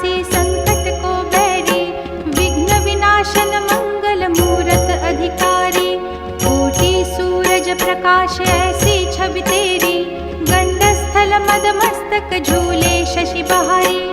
C संकट कौबैरी विघ्न विनाशन मंगल मूरत अधिकारी कोटी सूरज प्रकाश ऐशी छब तेरी गंधस्थल मदमस्तक मस्तक शशि शशिपारी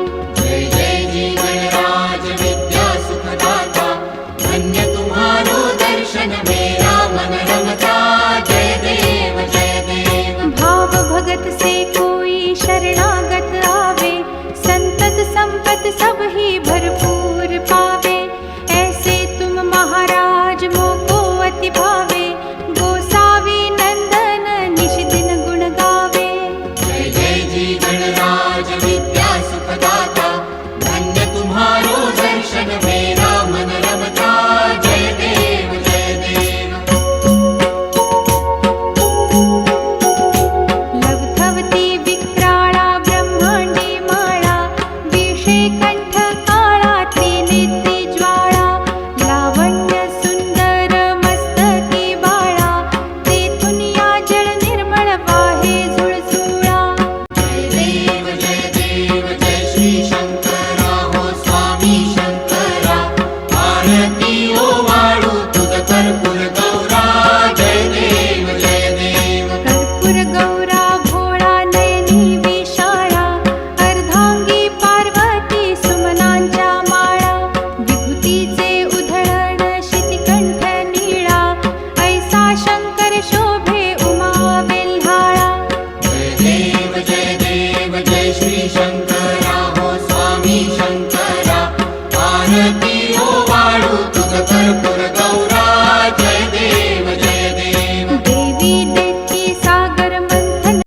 igreja